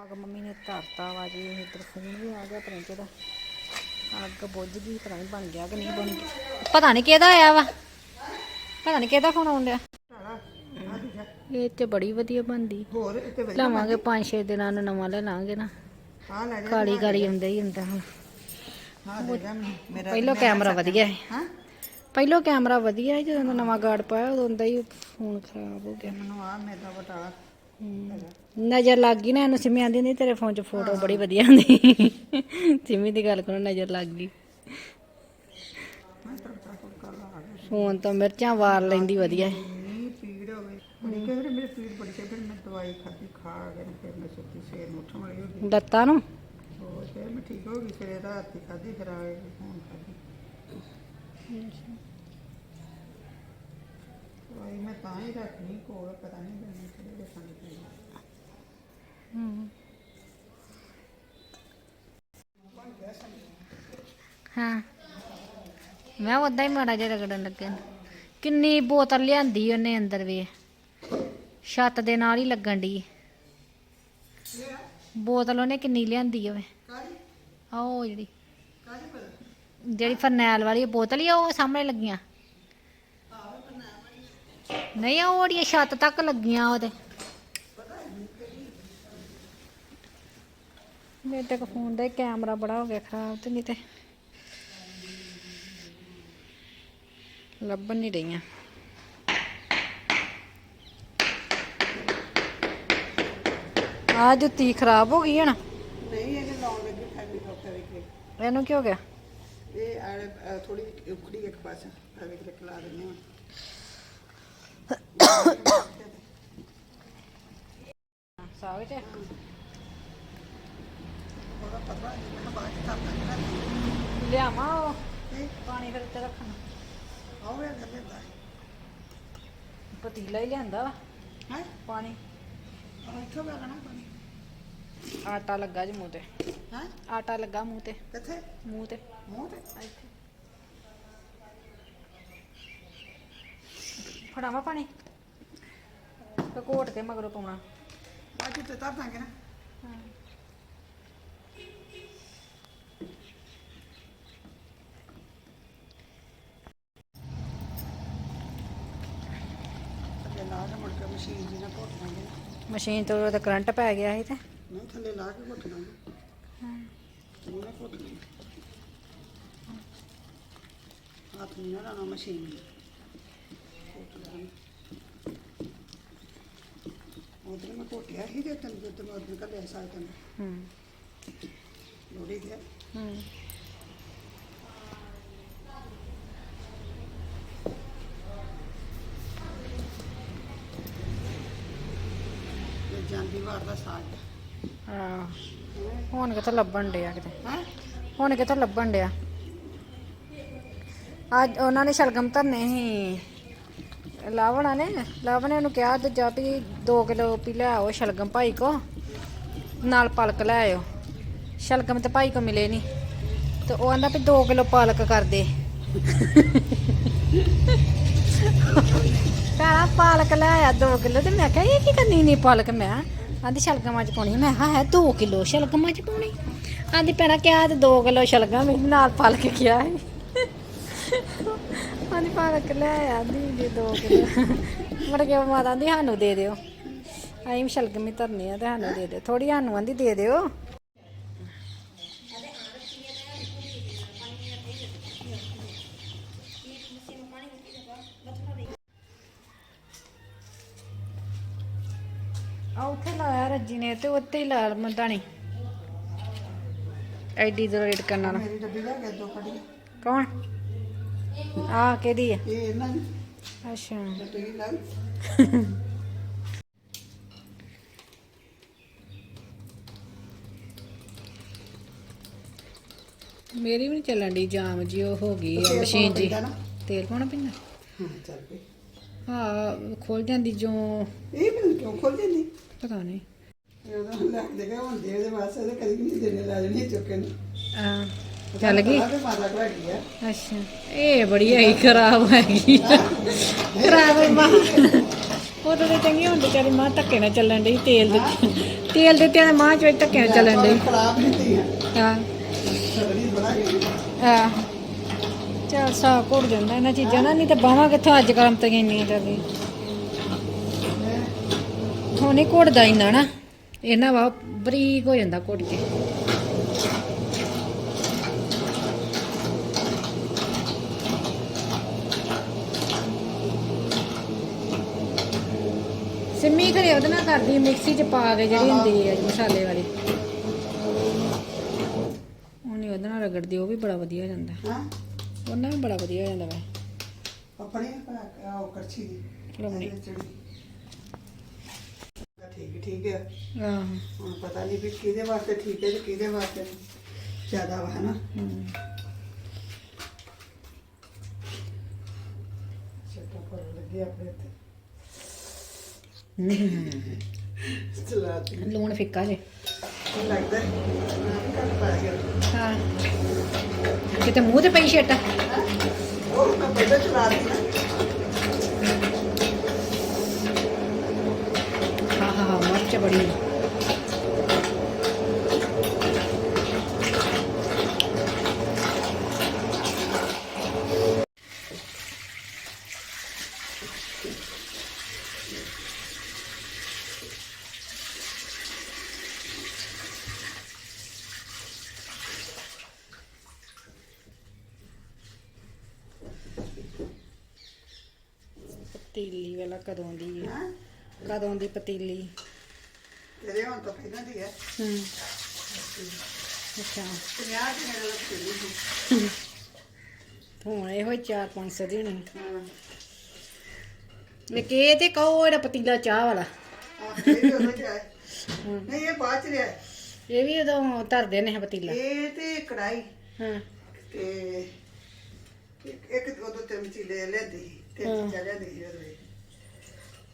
ਆਗ ਮੰਮੀ ਨੇ ਧਰਤਾ ਵਾ ਜੀ ਇੱਧਰ ਫੋਨ ਵੀ ਆ ਗਿਆ ਪ੍ਰਿੰਟ ਦਾ ਅੱਗ ਬੁੱਝ ਗਈ ਪਤਾ ਨਹੀਂ ਬਣ ਗਿਆ ਕਿ ਨਹੀਂ ਬਣ ਗਿਆ। ਪਤਾ ਨਹੀਂ ਕਿਹਦਾ ਆਇਆ ਵਾ। ਪਤਾ ਨਹੀਂ ਕਿਹਦਾ ਫੋਨ ਆਉਣ ਡਿਆ। ਇਹ ਤੇ ਬੜੀ ਵਧੀਆ ਬਣਦੀ। ਹੋਰ ਇੱਥੇ ਵਧੀਆ ਲਾਵਾਂਗੇ 5-6 ਦਿਨਾਂ ਨੂੰ ਨਵਾਂ ਲੈ ਲਾਂਗੇ ਨਾ। ਆ ਲੈ ਜਾ ਕਾਲੀ ਕਾਲੀ ਹੁੰਦਾ ਹੀ ਹੁੰਦਾ ਹੁਣ। ਹਾਂ ਪਹਿਲੋ ਕੈਮਰਾ ਵਧੀਆ ਹੈ। ਹਾਂ? ਪਹਿਲੋ ਕੈਮਰਾ ਵਧੀਆ ਹੈ ਜਦੋਂ ਨਵਾਂ ਗਾਰਡ ਪਾਇਆ ਉਦੋਂ ਦਾ ਹੀ ਫੋਨ ਖਰਾਬ ਹੋ ਗਿਆ। ਮੈਨੂੰ ਆ ਮੇਰਾ ਬਟਾਲਾ। ਨਜ਼ਰ ਲੱਗ ਗਈ ਨਾ ਇਹਨੂੰ ਸਿਮੀ ਆਂਦੀ ਨਹੀਂ ਤੇਰੇ ਫੋਨ 'ਚ ਫੋਟੋ ਬੜੀ ਵਧੀਆ ਆਉਂਦੀ ਸਿਮੀ ਦੀ ਗੱਲ ਕਰੋ ਨਜ਼ਰ ਲੱਗ ਗਈ। ਫੋਨ ਤੋਂ ਮਿਰਚਾਂ ਵਾਰ ਲੈਂਦੀ ਵਧੀਆ। ਹੈ ਨੀ ਪੀੜ ਹੋਵੇ ਬੜੀ ਕਹਿੰਦੇ ਮੇਰੇ ਪੀੜ ਬੜੀ ਸੀ ਫਿਰ ਮੈਂ ਦਵਾਈ ਖਾਧੀ ਖਾ ਕੇ ਫਿਰ ਮੈਂ ਸੁੱਤੀ ਸਵੇਰ ਨੂੰ ਉੱਠਣ ਵਾਲੀ ਹੋ ਗਈ। ਲੱਤਾਂ ਨੂੰ? ਹੋਰ ਫਿਰ ਮੈਂ ਠੀਕ ਹੋ ਗਈ ਸਵੇਰੇ ਰਾਤ ਖਾਧੀ ਫਿਰ ਆ ਕੇ ਹੁਣ ਖਾਧੀ। ਮੈਂ ਤਾਂ ਹੀ ਰੱਖਣੀ ਕੋਲ ਪਤਾ ਨਹੀਂ ਮੈਨੂੰ ਕਿਹੜੇ ਦੇਖਾਂਗੇ ਹਾਂ। ਮੈਂ ਉਦਾਂ ਹੀ ਮਾੜਾ ਜਿਹਾ ਰਗੜਨ ਲੱਗੇ ਨੂੰ। ਕਿੰਨੀ ਬੋਤਲ ਲਿਆਂਦੀ ਉਹਨੇ ਅੰਦਰ ਵੀ। ਛੱਤ ਦੇ ਨਾਲ ਹੀ ਲੱਗਣ ਦੀ ਬੋਤਲ ਉਹਨੇ ਕਿੰਨੀ ਲਿਆਂਦੀ ਹੋਵੇ ਆਹ ਉਹ ਜਿਹੜੀ ਜਿਹੜੀ ਫਰਨੈਲ ਵਾਲੀ ਬੋਤਲ ਹੀ ਆ, ਉਹ ਸਾਹਮਣੇ ਲੱਗੀਆਂ। ਨਹੀਂ ਉਹ ਜਿਹੜੀਆਂ ਛੱਤ ਤੱਕ ਲੱਗੀਆਂ ਉਹਦੇ। ਮੇਰੇ ਤੇ ਫੋਨ ਦਾ ਕੈਮਰਾ ਬੜਾ ਹੋ ਗਿਆ ਖਰਾਬ ਤੇ ਨਹੀਂ ਤੇ ਲੱਭਣ ਨਹੀਂ ਰਹੀਆਂ। ਆ ਜੁੱਤੀ ਖਰਾਬ ਹੋ ਗਈ ਹਣ। ਨਹੀਂ ਇਹ ਲਾਉਣ ਲੱਗੀ ਫੈਮਿਲੀ ਡਾਕਟਰ ਇੱਕ ਇਹਨੂੰ ਕੀ ਹੋ ਗਿਆ? ਇਹ ਥੋੜੀ ਉਖੜੀ ਇੱਕ ਪਾਸੇ ਆ ਵੇਖ ਕੇ ਲਾ ਦਿੰਦੇ ਹਾਂ ਸਾਗ ਚ ਉਹਦਾ ਪਤਾ ਨਹੀਂ ਮੈਨੂੰ ਬਾਅਦ ਚ ਕਰ ਦਾਂਗੇ ਲਿਆਵਾਂ ਉਹ ਇਹ ਪਾਣੀ ਫਿਰ ਤੇ ਰੱਖਣਾ ਆਵੇ ਕਰ ਲੈਂਦਾ ਪਤੀਲਾ ਹੀ ਲਿਆਂਦਾ ਵਾ ਹੈ ਪਾਣੀ ਆ ਇੱਥੋਂ ਵੇ ਗਣਾ ਪਾਣੀ ਆਟਾ ਲੱਗਾ ਜੀ ਮੂੰਹ ਤੇ ਹੈ ਆਟਾ ਲੱਗਾ ਮੂੰਹ ਤੇ ਕਿੱਥੇ ਮੂੰਹ ਤੇ ਮੂੰਹ ਤੇ ਇੱਥੇ ਫੜਾਵਾ ਪਾਣੀ? ਤੇ ਘੋਟ ਕੇ ਮਗਰੋਂ ਪਾਉਣਾ। ਅੱਜ ਤੇ ਤਰ ਦਾਂਗੇ ਨਾ। ਥੱਲੇ ਲਾ ਕੇ ਮੁੜ ਕੇ ਮਸ਼ੀਨ ਜੀ ਨਾਲ ਘੁੱਟ ਦਾਂਗੇ ਨਾ। ਮਸ਼ੀਨ ਤੋਂ ਉਹਦਾ ਕਰੰਟ ਪੈ ਗਿਆ ਸੀ ਤੇ। ਨਹੀਂ ਥੱਲੇ ਲਾ ਕੇ ਘੁੱਟ ਦਾਂਗੇ। ਤੂੰ ਨਾ ਘੁੱਟ ਲਈ ਹੱਥ ਨਹੀਂ ਨਾ ਲਾਉਣਾ ਮਸ਼ੀਨ। ਨੂੰ ਘੁੱਟ ਦਾਂਗੇ ਉਧਰ ਮੈਂ ਘੋਟਿਆ ਹੀ ਤੇ ਤੈਨੂੰ ਤੇ ਮੈਂ ਉਧਰ ਕੱਲਿਆ ਸਾਇ ਤੈਨੂੰ ਹੂੰ। ਲੋੜੀ ਤੇ ਹੂੰ। ਤੇ ਜਾਂਦੀ ਵਾਰ ਦਾ ਸਾਗ। ਹਾਂ ਹੁਣ ਕਿੱਥੇ ਲੱਭਣ ਡਿਆ ਕਿਤੇ? ਹੈ? ਹੁਣ ਕਿੱਥੇ ਲੱਭਣ ਡਿਆ? ਅੱਜ ਉਹਨਾਂ ਨੇ ਸ਼ਲਗਮ ਧਰਨੇ ਸੀ। ਲਾਵਣਾ ਨੇ, ਲਾਵਣੇ ਉਹਨੂੰ ਕਿਹਾ ਦੂਜਾ ਵੀ 2 ਕਿਲੋ ਪੀ ਲੈ ਆਓ ਸ਼ਲਗਮ ਭਾਈ ਕੋ, ਨਾਲ ਪਲਕ ਲੈ ਆਇਓ। ਸ਼ਲਗਮ ਤੇ ਭਾਈ ਕੋ ਮਿਲੇ ਨਹੀਂ ਤੇ ਉਹ ਆਂਦਾ ਵੀ 2 ਕਿਲੋ ਪਾਲਕ ਕਰ ਦੇ। ਭੈਣਾ ਪਾਲਕ ਲੈ ਆਇਆ 2 ਕਿਲੋ ਤੇ ਮੈਂ ਕਿਹਾ, ਇਹ ਕੀ ਕਰਨੀ ਨਹੀਂ ਪਾਲਕ ਮੈਂ? ਆਂਦੀ ਸ਼ਲਗਮਾਂ ਚ ਪਾਉਣੀ। ਮੈਂ ਕਿਹਾ, ਹੈ 2 ਕਿਲੋ ਸ਼ਲਗਮਾਂ ਚ ਪਾਉਣੀ? ਆਂਦੀ ਭੈਣਾ ਕਿਹਾ ਤੇ 2 ਕਿਲੋ ਸ਼ਲਗਮ, ਨਾਲ ਪਾਲਕ ਕਿਹਾ ਹੈ ਆਂਦੀ ਪਾਲਕ ਲੈ ਆਂਦੀ ਜੀ 2 ਕਿਲੋ ਮੁੜ ਕੇ ਮਾਤਾ ਆਂਦੀ ਸਾਨੂੰ ਦੇ ਦਿਓ। ਅਸੀਂ ਸ਼ਲਗਮ ਧਰਨੇ ਆ ਤੇ ਸਾਨੂੰ ਦੇ ਦਿਓ। ਥੋੜੀ ਸਾਨੂੰ ਆਂਦੀ ਦੇ ਦਿਓ। ਆ ਉੱਥੇ ਲਾਇਆ ਰੱਜੀ ਨੇ ਤੇ ਉੱਤੇ ਹੀ ਲਾ ਮੰਦਾਣੀ ਐਡੀ ਦੂਰ ਰੇਟ ਕਰਨ ਨਾਲ। ਮੇਰੀ ਡੱਬੀ ਲੈ ਕੇ ਦੋ ਫੜੀ ਕੌਣ? ਆ ਕਿਹਦੀ ਆ? ਇਹ ਇਹਨਾਂ ਦੀ। ਅੱਛਾ। ਡੱਬੀ ਲੈ ਮੇਰੀ ਵੀ ਨੀ ਚੱਲਣ ਦੀ ਜਾਮ ਜੀ ਉਹ ਹੋ ਗਈ ਆ ਮਸ਼ੀਨ ਜੀ। ਤੇਲ ਪਾਉਣਾ ਪੈਂਦਾ? ਹਾਂ ਚੱਲ ਪਈ। ਹਾਂ ਖੋਲ ਜਾਂਦੀ ਜੋ। ਇਹ ਮੈਨੂੰ ਕਿਉਂ ਖੋਲ ਦਿੰਦੀ ਪਤਾ ਨਹੀਂ ਉਹਦਾ ਲੈ ਕੇ ਗਿਆ ਹੁਣ ਦੇ ਉਹਦੇ ਵਾਸਤੇ ਕਦੀ ਨਹੀਂ ਦੇਣੇ ਲੈ ਜਣੀ ਚੁੱਕੇ ਨੂੰ ਆ ਚੱਲ ਗਈ? ਅੱਛਾ ਇਹ ਬੜੀ ਹੈਗੀ ਖਰਾਬ ਹੈਗੀ। ਖਰਾਬ ਹੈ ਮਾਂ। ਉਹ ਤਾਂ ਚੰਗੀ ਹੁੰਦੀ ਚਾਰੀ ਮਾਂ ਧੱਕੇ ਨਾਲ ਚੱਲਣ ਦੀ ਤੇਲ ਦੇ ਤੇਲ ਦੇ ਤੇ ਮਾਂ ਚ ਧੱਕੇ ਚੱਲਣ ਦੇ ਖਰਾਬ ਨਹੀਂ ਤੀ ਹਾਂ। ਚਲ ਸਾ ਕੋੜ ਜਾਂਦਾ ਇਹਨਾਂ ਚੀਜ਼ਾਂ ਨਾਲ ਨਹੀਂ ਤੇ ਬਾਹਾਂ ਕਿੱਥੋਂ ਅੱਜ ਕੱਲ੍ਹ ਤੇ ਇੰਨੀਆਂ ਕਰਦੀ ਹੁਣ ਘੁੱਟਦਾ ਇੰਨਾ ਨਾ ਇਹਨਾਂ ਵਾ ਬਰੀਕ ਹੋ ਜਾਂਦਾ ਘੁੱਟ ਕੇ। ਸਿੰਮੀ ਘਰੇ ਉਹਦੇ ਨਾਲ ਕਰਦੀ ਮਿਕਸੀ ਚ ਪਾ ਕੇ ਜਿਹੜੀ ਹੁੰਦੀ ਹੈ ਮਸਾਲੇ ਵਾਲੀ। ਉਹਨੇ ਉਹਦੇ ਨਾਲ ਰਗੜਦੀ ਉਹ ਵੀ ਬੜਾ ਵਧੀਆ ਹੋ ਜਾਂਦਾ। ਹਾਂ। ਉਹਨਾਂ ਵੀ ਬੜਾ ਵਧੀਆ ਹੋ ਜਾਂਦਾ ਵਾ ਆਪਣੀ ਉਹ ਕਰਛੀ ਦੀ। ਚੜੀ। ਠੀਕ ਠੀਕ ਹੈ ਆਹੋ। ਹੁਣ ਪਤਾ ਨਹੀਂ ਵੀ ਕਿਹਦੇ ਵਾਸਤੇ ਠੀਕ ਹੈ ਤੇ ਕਿਹਦੇ ਵਾਸਤੇ ਜ਼ਿਆਦਾ ਵਾ ਹਨਾ। ਛੱਟਾ ਪਰ ਲੱਗੇ ਆਪਣੇ ਤੇ। ਚਲਾਤੀ ਲੂਣ ਫਿੱਕਾ ਜੇ। ਲੱਗਦਾ? ਹੈ। ਕਿਤੇ ਮੂੰਹ ਤੇ ਪਈ ਛੇਟ ਉਹ ਮੈਂ ਪਹਿਲਾਂ ਚਲਾਤੀ ਹਾਂ ਹਾਂ ਹਾਂ ਮਿਰਚ ਬੜੀ। ਪਤੀਲੀ ਵਾਲਾ ਕਦੋਂ ਦੀ ਹੈ ਹਾਂ ਕਦੋਂ ਦੀ ਪਤੀਲੀ? ਤੇਰੇ ਹੁਣ ਤਾਂ ਪਹਿਲਾਂ ਦੀ ਹੈ ਹੂੰ। ਅੱਛਾ। 50 ਦੀ ਮੇਰੇ ਨਾਲ ਚੱਲੀ ਸੀ। ਹੁਣ ਇਹੋ 4-500 ਦੀ ਹੋਣੀ। ਹਾਂ। ਲੇਕਿਨ ਇਹ ਤੇ ਕਹੋ ਇਹਦਾ ਪਤੀਲਾ ਚਾਹ ਵਾਲਾ। ਇਹ ਉਹਦੇ ਚ। ਨਹੀਂ ਇਹ ਬਾਅਦ ਚ ਰਿਹਾ ਹੈ। ਇਹ ਵੀ ਉਦੋਂ ਧਰਦੇ ਨੇ ਪਤੀਲਾ। ਇਹ ਤੇ ਕੜਾਈ ਹਾਂ। ਤੇ ਇੱਕ ਇੱਕ ਉਦੋਂ ਤੇ ਮਚੀਲੇ ਲੈਂਦੀ ਤੇ ਹਾਂ। ਚੀਜ਼ਾਂ ਲੈਂਦੀ ਸੀ ਉਹਦੇ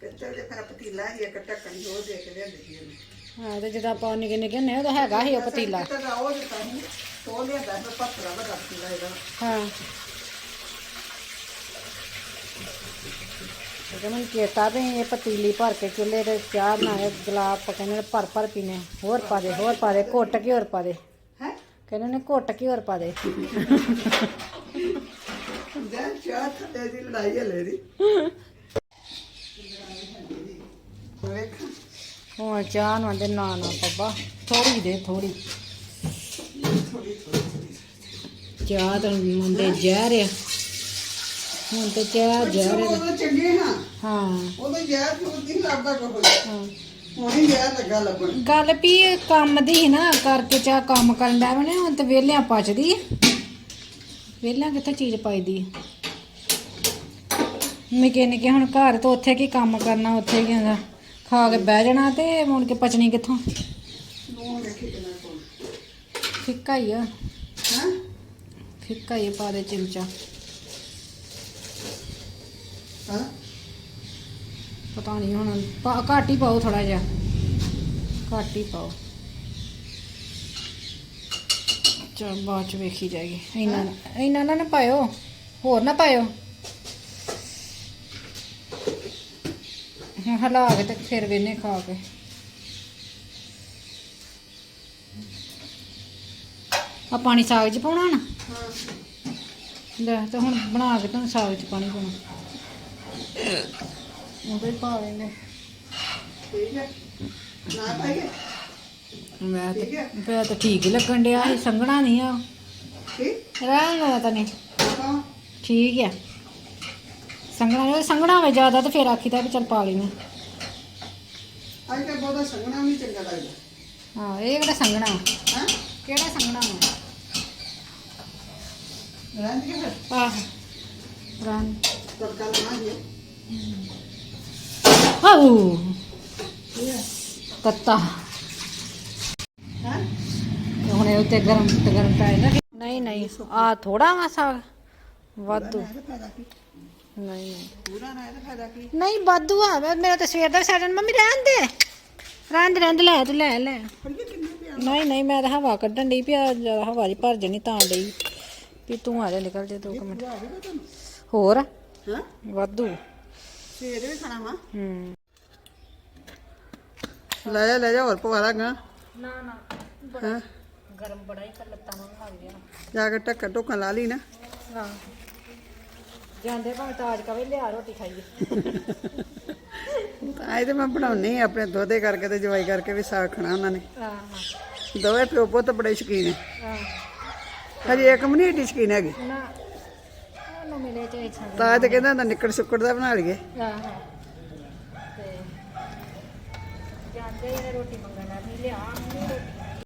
ਪਿੱਤਲ ਦੇ ਫਿਰ ਪਤੀਲਾ ਹੀ ਇੱਕ ਢੱਕਣ ਜੋ ਦੇ ਕੇ ਲੈਂਦੀ ਸੀ ਉਹਨੇ। ਹਾਂ ਤੇ ਜਦੋਂ ਆਪਾਂ ਨਿੱਕੇ ਨਿੱਕੇ ਨੇ ਉਹਦਾ ਹੈਗਾ ਸੀ ਉਹ ਪਤੀਲਾ। ਪਿੱਤਲ ਦਾ ਉਹ ਦਿੱਤਾ ਸੀ ਤੋ ਲਿਆਂਦਾ ਮੈਂ ਪੱਤਰਾ ਵੱਡਾ ਪਤੀਲਾ ਇਹਦਾ। ਹਾਂ। ਤੇ ਮੈਨੂੰ ਚੇਤਾ ਵੀ ਇਹ ਪਤੀਲੀ ਭਰ ਕੇ ਚੁੱਲ੍ਹੇ ਤੇ ਚਾਹ ਬਣਾਏ ਗੁਲਾਬ ਪਕਾਉਣੇ ਭਰ ਭਰ ਪੀਨੇ ਹੋਰ ਪਾ ਦੇ ਹੋਰ ਪਾ ਦੇ ਘੁੱਟ ਕੇ ਹੋਰ ਪਾ ਦੇ। ਹੈ? ਕਹਿੰਦੇ ਨੇ ਘੁੱਟ ਕੇ ਹੋਰ ਪਾ ਦੇ। ਜਾਂ ਚਾਹ ਥੱਲੇ ਦੀ ਲੜਾਈ ਹੈ ਲੈਦੀ ਵੇਖ ਹੁਣ ਚਾਹ ਨੂੰ ਆਂਦੇ ਨਾ ਨਾ ਬੱਬਾ ਥੋੜੀ ਦੇ ਥੋੜੀ ਥੋੜੀ ਥੋੜੀ ਚਾਹ ਤਾਂ ਮੰਦੇ ਜ਼ਹਿਰ ਆ। ਹੁਣ ਤੇ ਚਾਹ ਜ਼ਹਿਰ ਆ। ਉਦੋਂ ਚੰਗੇ ਹਾਂ। ਹਾਂ। ਉਦੋਂ ਯਾਰ ਤੂੰ ਨਹੀਂ ਲੱਭਦਾ ਕੋਈ ਹਾਂ। ਹੁਣ ਹੀ ਯਾਰ ਲੱਗਾ ਲੱਭਣ। ਗੱਲ ਵੀ ਇਹ ਕੰਮ ਦੀ ਨਾ ਕਰਕੇ ਚਾ ਕੰਮ ਕਰਨ ਦਾ ਬਣੇ ਹੁਣ ਤੇ ਵਿਹਲਿਆਂ ਪਚਦੀ ਆ। ਵਿਹਲਿਆਂ ਕਿੱਥੇ ਚੀਜ਼ ਪਾਈਦੀ ਆ ਨਿੱਕੇ ਨਿੱਕੇ ਹੁਣ ਘਰ ਤੋਂ ਉੱਥੇ ਕੀ ਕੰਮ ਕਰਨਾ ਉੱਥੇ ਕੀ ਹੁੰਦਾ? ਖਾ ਕੇ ਬਹਿ ਜਾਣਾ ਤੇ ਮੁੜ ਕੇ ਪਚਣੀ ਕਿੱਥੋਂ? ਫਿੱਕਾ ਹੀ ਆ। ਹਾਂ? ਫਿੱਕਾ ਹੀ ਪਾ ਦੇ ਚਮਚਾ। ਹਾਂ? ਪਤਾ ਨਹੀਂ ਹੁਣ ਘੱਟ ਹੀ ਪਾਓ ਥੋੜਾ ਜਿਹਾ। ਘੱਟ ਹੀ ਪਾਓ। ਚਲ ਬਾਅਦ ਚ ਵੇਖੀ ਜਾਏਗੀ। ਇੰਨਾ ਇੰਨਾ ਨਾ ਨਾ ਪਾਇਓ ਹੋਰ ਨਾ ਪਾਇਓ। ਹਲਾ ਕੇ ਤੇ ਫਿਰ ਵੇਨੇ ਖਾ ਕੇ। ਆ ਪਾਣੀ ਸਾਗ ਚ ਪਾਉਣਾ ਨਾ? ਹਾਂ। ਲੈ ਤੇ ਹੁਣ ਬਣਾ ਕੇ ਤੁਹਾਨੂੰ ਸਾਗ ਚ ਪਾਣੀ ਪਾਉਣਾ। ਉਹ ਵੀ ਪਾ ਲੈਂਦੇ ਠੀਕ ਹੈ। ਨਾ ਪਾਈਏ? ਮੈਂ ਤਾਂ ਠੀਕ ਹੈ। ਮੈਂ ਤਾਂ ਠੀਕ ਹੀ ਲੱਗਣ ਡਿਆ ਸੀ ਸੰਘਣਾ ਨਹੀਂ ਆ। ਠੀਕ ਰਹਿਣ ਵਾਲਾ ਤਾਂ ਨਹੀਂ। ਹਾਂ। ਠੀਕ ਆ ਸੰਘਣਾ ਜੇ ਸੰਘਣਾ ਹੋਵੇ ਜ਼ਿਆਦਾ ਤਾਂ ਫਿਰ ਆਖੀਦਾ ਵੀ ਚੱਲ ਪਾ ਲੈਨੇ ਅੱਜ ਕੱਲ੍ਹ ਬਹੁਤਾ ਸੰਗਣਾ ਵੀ ਚੰਗਾ ਲੱਗਦਾ। ਹਾਂ ਇਹ ਕਿਹੜਾ ਸੰਘਣਾ? ਹਾਂ? ਕਿਹੜਾ ਸੰਘਣਾ ਵਾ? ਰਹਿੰਦੀ ਕਿ ਫਿਰ। ਆਹ ਰਾਂ ਤੜਕਾ ਲਾਣਾ ਜੀ ਹਾਉ ਠੀਕ ਹੈ। ਤੱਤਾ। ਹਾਂ ਹੁਣ ਇਹ ਉੱਤੇ ਗਰਮ ਤੇ ਗਰਮ ਪੈ ਜਾਂਦਾ। ਨਹੀਂ ਨਹੀਂ ਆ ਥੋੜਾ ਵਾ ਸਾਗ ਵਾਧੂ। ਇਹਦਾ ਫਾਇਦਾ ਕੀ ਨਹੀਂ ਨਹੀਂ। ਪੂਰਾ ਨਾ ਇਹਦਾ ਫਾਇਦਾ ਕੀ ਨਹੀਂ ਵਾਧੂ ਆ ਮੈਂ- ਮੇਰਾ ਤਾਂ ਸਵੇਰ ਦਾ ਸਾਜਨ ਮੰਮੀ ਰਹਿਣ ਦੇ। ਰਹਿਣ ਦੇ ਰਹਿਣ ਦੇ ਲੈ ਤੂੰ ਲੈ ਲੈ। ਫੜੀਏ ਕਿੰਨੇ ਪਿਆ ਨਹੀਂ ਨਹੀਂ ਮੈਂ ਤਾਂ ਹਵਾ ਕੱਢਣ ਡਈ ਪਿਆ ਜ਼ਿਆਦਾ ਹਵਾ ਦੀ ਭਰ ਜਣੀ ਤਾਂ ਡਈ। ਵੀ ਤੂੰ ਆ ਜਾ ਨਿਕਲ ਜਾ ਦੋ ਕੁ ਮਿੰਟ। ਆ ਗਿਆ ਤੁਹਾਨੂੰ ਹੋਰ? ਹਾਂ? ਵਾਧੂ। ਸਵੇਰੇ ਵੀ ਖਾਣਾ ਵਾ? ਹੂੰ। ਲੈ ਜਾ ਲੈ ਜਾ ਹੋਰ ਪਵਾ ਲਾਂਗਾ ਨਾ ਨਾ। ਹਾਂ? ਗਰਮ ਬੜਾ ਹੀ ਪਰ ਲੱਤਾਂ ਨੂੰ ਲੱਗ ਗਿਆ ਜਾ ਕੇ ਟੱਕਰ ਟੋਕਾ ਲਾ ਲਈ ਨਾ। ਹਾਂ। ਜਾਂਦੇ ਭਾਵੇਂ ਤਾਜ ਕਵੇ ਲਿਆ ਰੋਟੀ ਖਾਈਏ। ਤਾਂ ਇਹ ਤੇ ਮੈਂ ਬਣਾਉਣੀ ਆਪਣੇ ਦੋਦੇ ਕਰਕੇ ਤੇ ਜਵਾਈ ਕਰਕੇ ਵੀ ਸਾਗ ਖਾਣਾ ਉਹਨਾਂ ਨੇ। ਹਾਂ ਹਾਂ। ਦੋਵੇਂ ਪਿਓ ਪੁੱਤ ਬੜੇ ਸ਼ੌਕੀਨ ਹੈ ਹਾਂ। ਹਜੇ ਇੱਕ ਨਹੀਂ ਏਡੀ ਸ਼ੌਕੀਨ ਹੈਗੀ। ਨਾ ਉਹਨੂੰ ਮਿਲੇ ਚਾਹੇ ਛੱਡ ਤਾਂ ਤੇ ਕਹਿੰਦਾ ਹੁੰਦਾ ਨਿੱਕੜ ਸੁੱਕੜ ਦਾ ਬਣਾ ਲਈਏ। ਹਾਂ ਹਾਂ। ਤੇ ਜਾਂਦੇ ਇਹਨੇ ਰੋਟੀ ਮੰਗਣ ਆ ਨਹੀਂ ਲਿਆ।